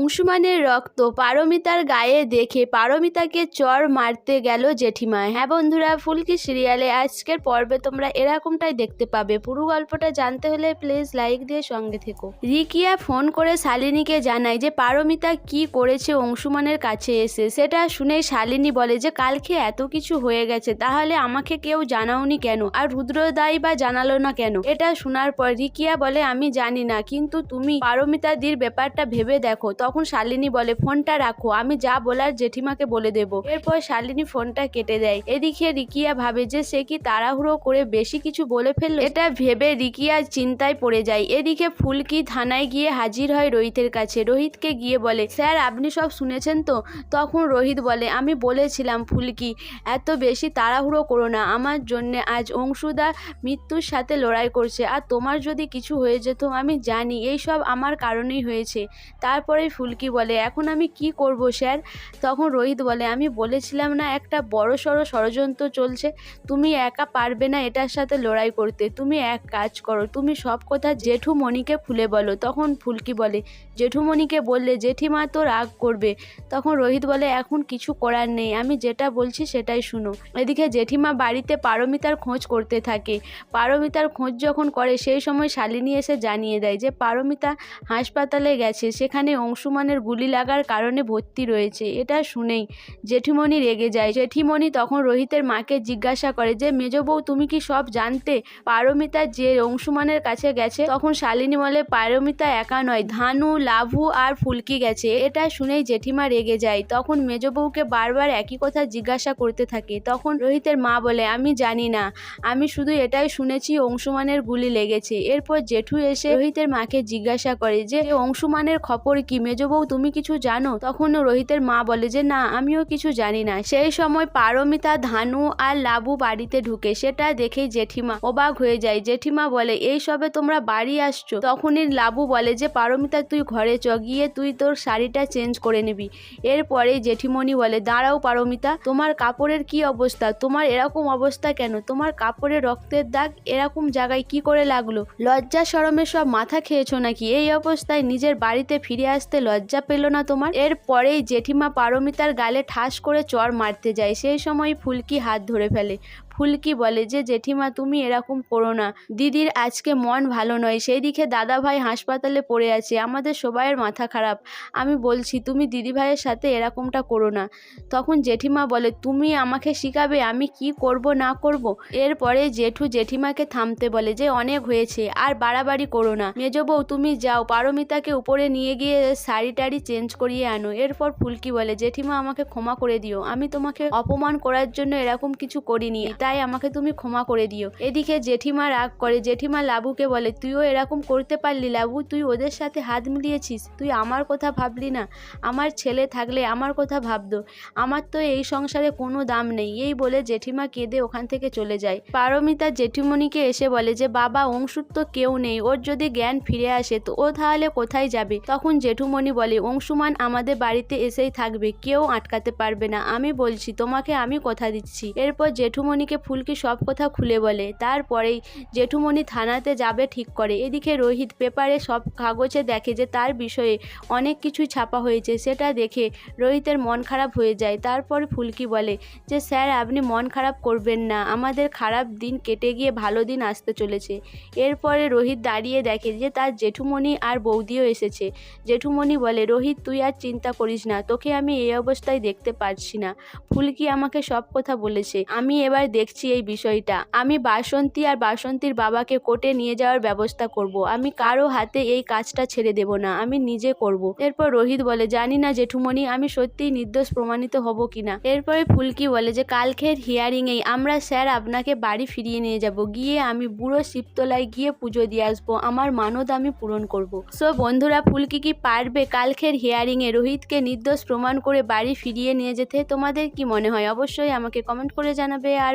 অংশুমানের রক্ত পারমিতার গায়ে দেখে পারমিতাকে চর মারতে গেল জেঠিমা। হ্যাঁ বন্ধুরা, ফুলকি সিরিয়ালে আজকের পর্বে তোমরা এরকমটাই দেখতে পাবে। পুরো গল্পটা জানতে হলে প্লিজ লাইক দিয়ে সঙ্গে থেকো। রিকিয়া ফোন করে শালিনীকে জানায় যে, পারমিতা কি করেছে অংশুমানের কাছে এসে? সেটা শুনে শালিনী বলে যে, কালকে এত কিছু হয়ে গেছে, তাহলে আমাকে কেউ জানাওনি কেন? আর রুদ্রদাই বা জানালো না কেন? এটা শোনার পর রিকিয়া বলে, আমি জানি না, কিন্তু তুমি পারমিতাদির ব্যাপারটা ভেবে দেখো তখন শালিনী বলে, ফোনটা রাখো, আমি যা বলার জেঠিমাকে বলে দেব। এরপর শালিনী ফোনটা কেটে দেয়। এদিকে রিকিয়া ভাবে যে সে কি তাড়াহুড়ো করে বেশি কিছু বলে ফেলল, এটা ভেবে রিকিয়া চিন্তায় পড়ে যায়। এদিকে ফুলকি থানায় গিয়ে হাজির হয় রোহিতের কাছে। রোহিতকে গিয়ে বলে, স্যার, আপনি সব শুনেছেন তো? তখন রোহিত বলে, আমি বলেছিলাম ফুলকি, এত বেশি তাড়াহুড়ো করো না। আমার জন্য আজ অংশুদা মৃত্যুর সাথে লড়াই করছে। আর তোমার যদি কিছু হয়ে যেত, আমি জানি, এই সব আমার কারণেই হয়েছে। তারপরে ফুলকি বলে, এখন আমি কি করব স্যার? তখন রোহিত বলে, আমি বলেছিলাম না, একটা বড় সড়ো ষড়যন্ত্র চলছে। তুমি একা পারবে না এটার সাথে লড়াই করতে। তুমি এক কাজ করো, তুমি সব কথা জেঠুমণিকে ফুলে বলো। তখন ফুলকি বলে, জেঠুমণিকে বললে জেঠিমা তো রাগ করবে। তখন রোহিত বলে, এখন কিছু করার নেই, আমি যেটা বলছি সেটাই শুনো। এদিকে জেঠিমা বাড়িতে পারমিতার খোঁজ করতে থাকে। পারমিতার খোঁজ যখন করে, সেই সময় শালিনী এসে জানিয়ে দেয় যে, পারমিতা হাসপাতালে গেছে, সেখানে অংশুমানের গুলি লাগার কারণে ভর্তি রয়েছে, এটা শুনেই। জেঠিমণি রেগে যায়। জেঠিমণি তখন রোহিতের মাকে জিজ্ঞাসা করে যে, মেজ বউ, তুমি কি সব জানতে পারমিতা যে অংশুমানের কাছে গেছে? তখন শালিনী বলে, পারমিতা একা নয়, ধানু, লাভু আর ফুলকি গেছে। এটা শুনেই জেঠিমা রেগে যায়। তখন মেজ বউকে বারবার একই কথা জিজ্ঞাসা করতে থাকে। তখন রোহিতের মা বলে, আমি জানি না, আমি শুধু এটাই শুনেছি অংশুমানের গুলি লেগেছে। এরপর জেঠু এসে রোহিতের মাকে জিজ্ঞাসা করে যে অংশুমানের খবর কি? মেজ বউ, তুমি কিছু জানো? তখন রোহিতের মা বলে যে, না, আমিও কিছু জানি না। সেই সময় পারমিতা, ধানু আর লাবু বাড়িতে ঢুকে। সেটা দেখেই জেঠিমা অবাক হয়ে যায়। জেঠিমা বলে, এই সবে তোমরা বাড়ি আসছো? তখনই লাবু বলে যে, পারমিতা, তুই ঘরে চ, গিয়ে তুই তোর শাড়িটা চেঞ্জ করে নিবি। এরপরে জেঠিমণি বলে, দাঁড়াও পারমিতা, তোমার কাপড়ের কি অবস্থা? তোমার এরকম অবস্থা কেন? তোমার কাপড়ে রক্তের দাগ এরকম জায়গায় কি করে লাগল? লজ্জা শরমে সব মাথা খেয়েছো নাকি? এই অবস্থায় নিজের বাড়িতে ফিরে আসতে লজ্জা পেল না তোমার? এরপরেই জেঠিমা পারমিতার গালে ঠাস করে চর মারতে যায়। সেই সময় ফুলকি হাত ধরে ফেলে। ফুলকি বলে যে, জেঠিমা, তুমি এরকম করো না। দিদির আজকে মন ভালো নয়। সেই দিকে দাদা ভাই হাসপাতালে পড়ে আছে। আমাদের সবাইয়ের মাথা খারাপ। আমি বলছি, তুমি দিদি ভাইয়ের সাথে এরকমটা করো না। তখন জেঠিমা বলে, তুমি আমাকে শিখাবে, আমি কি করব, না করব? এরপরে জেঠু জেঠিমাকে থামতে বলে যে, অনেক হয়েছে, আর বাড়াবাড়ি করো না। মেজ বউ তুমি যাও। পারমিতাকে উপরে নিয়ে গিয়ে শাড়ি টাড়ি চেঞ্জ করিয়ে আনো। এরপর ফুলকি বলে, জেঠিমা, আমাকে ক্ষমা করে দিও। আমি তোমাকে অপমান করার জন্য এরকম কিছু করিনি। তাই আমাকে তুমি ক্ষমা করে দিও। এদিকে জেঠিমা রাগ করে, জেঠিমা লাবুকে বলে, তুইও এরকম করতে পারলি লাবু, তুই ওদের সাথে হাত মিলিয়েছিস, তুই আমার কথা ভাবলি না। আমার ছেলে থাকলে আমার কথা ভাবতো। আমার তো এই সংসারে কোনো দাম নেই। এই বলে জেঠিমা কেঁদে ওখান থেকে চলে যায়। পারমিতা জেঠিমণিকে এসে বলে যে, বাবা, অংশুর তো কেউ নেই, ওর যদি জ্ঞান ফিরে আসে, তো ও তাহলে কোথায় যাবে? তখন জেঠুমণি বলে, অংশুমান আমাদের বাড়িতে এসেই থাকবে, কেউ আটকাতে পারবে না। আমি বলছি, তোমাকে আমি কথা দিচ্ছি। এরপর জেঠুমণিকে ফুলকি সব কথা খুলে বলে। তারপরেই জেঠুমণি থানাতে যাবে ঠিক করে। এদিকে রোহিত পেপারে সব কাগজে দেখে যে তার বিষয়ে অনেক কিছুই ছাপা হয়েছে, সেটা দেখে রোহিতের মন খারাপ হয়ে যায়। তারপর ফুলকি বলে যে, স্যার, আপনি মন খারাপ করবেন না। আমাদের খারাপ দিন কেটে গিয়ে ভালো দিন আসতে চলেছে। এরপরে রোহিত দাঁড়িয়ে দেখে যে, তার জেঠুমণি আর বৌদিও এসেছে। জেঠুমণি বলে, রোহিত, তুই আর চিন্তা করিস না। তোকে আমি এই অবস্থায় দেখতে পারছি না। ফুলকি আমাকে সব কথা বলেছে। আমি এবার দেখছি এই বিষয়টা। আমি বাসন্তী আর বাসন্তীর বাবাকে কোর্টে নিয়ে যাওয়ার ব্যবস্থা করব। আমি কারও হাতে এই কাজটা ছেড়ে দেব না, আমি নিজে করব। এরপর রোহিত বলে, জানি না জেঠুমণি, আমি সত্যিই নির্দোষ প্রমাণিত হব কিনা? এরপরে ফুলকি বলে যে, কালকের হিয়ারিংয়েই আমরা স্যার আপনাকে বাড়ি ফিরিয়ে নিয়ে যাব। গিয়ে আমি বুড়ো শিবতলায় গিয়ে পুজো দিয়ে আসব। আমার মানত আমি পূরণ করব। সো বন্ধুরা, ফুলকি কি পারবে কালকের হিয়ারিংয়ে রোহিতকে নির্দোষ প্রমাণ করে বাড়ি ফিরিয়ে নিয়ে যেতে? তোমাদের কি মনে হয়? অবশ্যই আমাকে কমেন্ট করে জানাবে। আর